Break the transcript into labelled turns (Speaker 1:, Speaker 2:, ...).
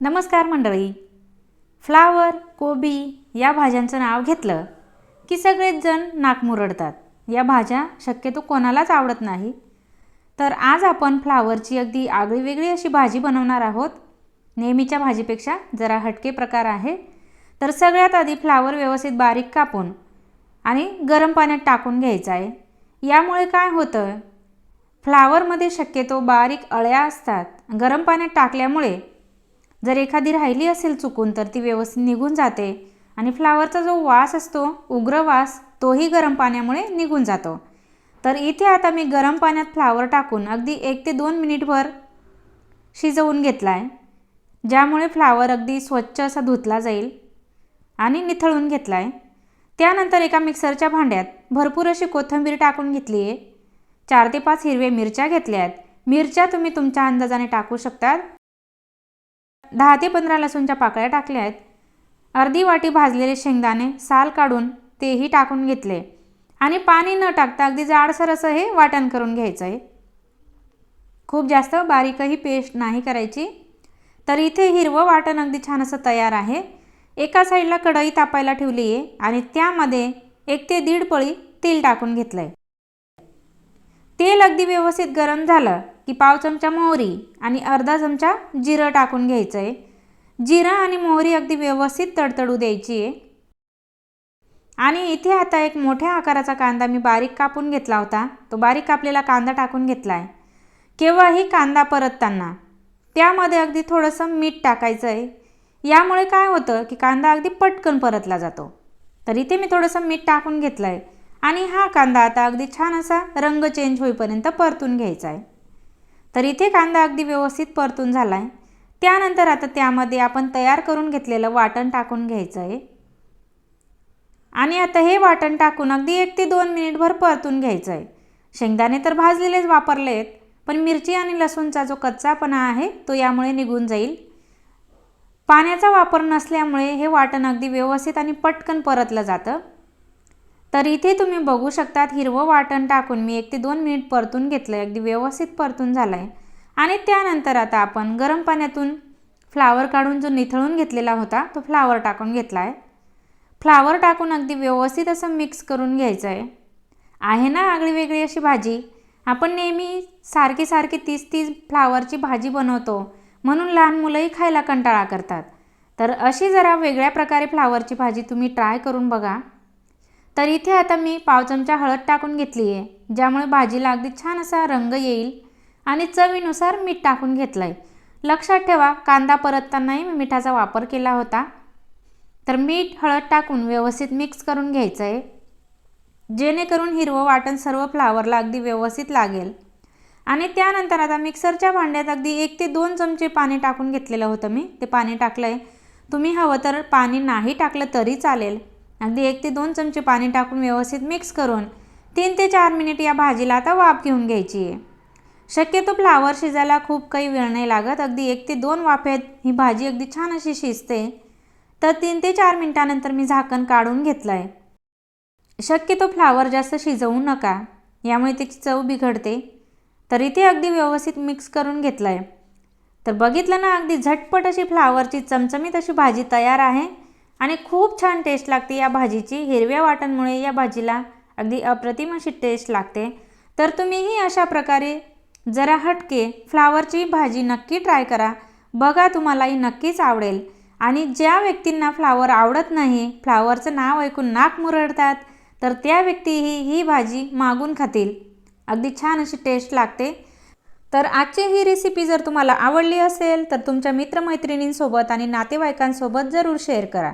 Speaker 1: नमस्कार मंडळी. फ्लावर कोबी या भाज्यांचं नाव घेतलं की सगळेच जण नाक मुरडतात. या भाज्या शक्यतो कोणालाच आवडत नाही. तर आज आपण फ्लावरची अगदी आगळीवेगळी अशी भाजी बनवणार आहोत. नेहमीच्या भाजीपेक्षा जरा हटके प्रकार आहे. तर सगळ्यात आधी फ्लावर व्यवस्थित बारीक कापून आणि गरम पाण्यात टाकून घ्यायचं आहे. यामुळे काय होतं? फ्लावरमध्ये शक्यतो बारीक अळ्या असतात. गरम पाण्यात टाकल्यामुळे जर एखादी राहिली असेल चुकून तर ती व्यवस्थित निघून जाते. आणि फ्लावरचा जो वास असतो उग्र वास तोही गरम पाण्यामुळे निघून जातो. तर इथे आता मी गरम पाण्यात फ्लावर टाकून अगदी एक ते दोन मिनिटभर शिजवून घेतला आहे ज्यामुळे फ्लावर अगदी स्वच्छ असा धुतला जाईल आणि निथळून घेतला आहे त्यानंतर एका मिक्सरच्या भांड्यात भरपूर अशी कोथिंबीर टाकून घेतली आहे. चार ते पाच हिरव्या मिरच्या घेतल्या आहेत. मिरच्या तुम्ही तुमच्या अंदाजाने टाकू शकतात. दहा ते पंधरा लसूणच्या पाकळ्या टाकल्या आहेत. अर्धी वाटी भाजलेले शेंगदाणे साल काढून तेही टाकून घेतले. आणि पाणी न टाकता अगदी जाडसर असं हे वाटण करून घ्यायचं आहे. खूप जास्त बारीकही पेस्ट नाही करायची. तर इथे हिरवं वाटण अगदी छान असं तयार आहे. एका साईडला कढई तापायला ठेवली आहे आणि त्यामध्ये एक ते दीड पळी तेल टाकून घेतलं आहे तेल अगदी व्यवस्थित गरम झालं. की पाव चमचा मोहरी आणि अर्धा चमचा जिरं टाकून घ्यायचं आहे जिरं आणि मोहरी अगदी व्यवस्थित तडतडू द्यायची आहे आणि इथे आता एक मोठ्या आकाराचा कांदा मी बारीक कापून घेतला होता. तो बारीक कापलेला कांदा टाकून घेतला आहे केव्हाही कांदा परतताना त्यामध्ये अगदी थोडंसं मीठ टाकायचं आहे यामुळे काय होतं की कांदा अगदी पटकन परतला जातो. तर इथे मी थोडंसं मीठ टाकून घेतलं आहे आणि हा कांदा आता अगदी छान असा रंग चेंज होईपर्यंत परतून घ्यायचा आहे तर इथे कांदा अगदी व्यवस्थित परतून झाला आहे त्यानंतर आता त्यामध्ये आपण तयार करून घेतलेलं वाटण टाकून घ्यायचं आहे आणि आता हे वाटण टाकून अगदी एक ते दोन मिनिटभर परतून घ्यायचं आहे शेंगदाणे तर भाजलेलेच वापरले आहेत पण मिरची आणि लसूणचा जो कच्चापणा आहे तो यामुळे निघून जाईल. पाण्याचा वापर नसल्यामुळे हे वाटण अगदी व्यवस्थित आणि पटकन परतलं जातं. तर इथे तुम्ही बघू शकतात हिरवं वाटण टाकून मी एक ते दोन मिनिट परतून घेतलं आहे अगदी व्यवस्थित परतून झालं आहे आणि त्यानंतर आता आपण गरम पाण्यातून फ्लावर काढून जो निथळून घेतलेला होता तो फ्लावर टाकून घेतला आहे फ्लावर टाकून अगदी व्यवस्थित असं मिक्स करून घ्यायचं आहे आहे ना आगळी वेगळी अशी भाजी? आपण नेहमी सारखी सारखी तीस तीस फ्लावरची भाजी बनवतो म्हणून लहान मुलंही खायला कंटाळा करतात. तर अशी जरा वेगळ्या प्रकारे फ्लावरची भाजी तुम्ही ट्राय करून बघा. तर इथे आता मी पाव चमचा हळद टाकून घेतली आहे ज्यामुळे भाजीला अगदी छान असा रंग येईल आणि चवीनुसार मीठ टाकून घेतलं आहे लक्षात ठेवा कांदा परततानाही मी मिठाचा वापर केला होता. तर मीठ हळद टाकून व्यवस्थित मिक्स करून घ्यायचं आहे जेणेकरून हिरवं वाटण सर्व फ्लावरला अगदी व्यवस्थित लागेल. आणि त्यानंतर आता मिक्सरच्या भांड्यात अगदी एक ते दोन चमचे पाणी टाकून घेतलेलं होतं मी. ते पाणी टाकलं आहे तुम्ही हवं तर पाणी नाही टाकलं तरी चालेल. अगदी एक ते दोन चमचे पाणी टाकून व्यवस्थित मिक्स करून तीन ते चार मिनिट या भाजीला आता वाफ घेऊन घ्यायची. आहे शक्यतो फ्लावर शिजायला खूप काही वेळ नाही लागत. अगदी एक ते दोन वाफेत ही भाजी अगदी छान अशी शिजते. तर तीन ते चार मिनटानंतर मी झाकण काढून घेतलं आहे शक्यतो फ्लावर जास्त शिजवू नका. यामुळे त्याची चव बिघडते. तर इथे अगदी व्यवस्थित मिक्स करून घेतलं आहे तर बघितलं ना अगदी झटपट अशी फ्लावरची चमचमीत अशी भाजी तयार आहे. आणि खूप छान टेस्ट लागते या भाजीची. हिरव्या वाटणमुळे या भाजीला अगदी अप्रतिम अशी टेस्ट लागते. तर तुम्हीही अशा प्रकारे जरा हटके फ्लावरची भाजी नक्की ट्राय करा. बघा तुम्हालाही नक्कीच आवडेल. आणि ज्या व्यक्तींना फ्लावर आवडत नाही फ्लावरचं नाव ऐकून नाक मुरडतात तर त्या व्यक्तीही ही भाजी मागून खातील. अगदी छान अशी टेस्ट लागते. तर आजची ही रेसिपी जर तुम्हाला आवडली असेल तर तुमच्या मित्रमैत्रिणींसोबत आणि नातेवाईकांसोबत जरूर शेअर करा.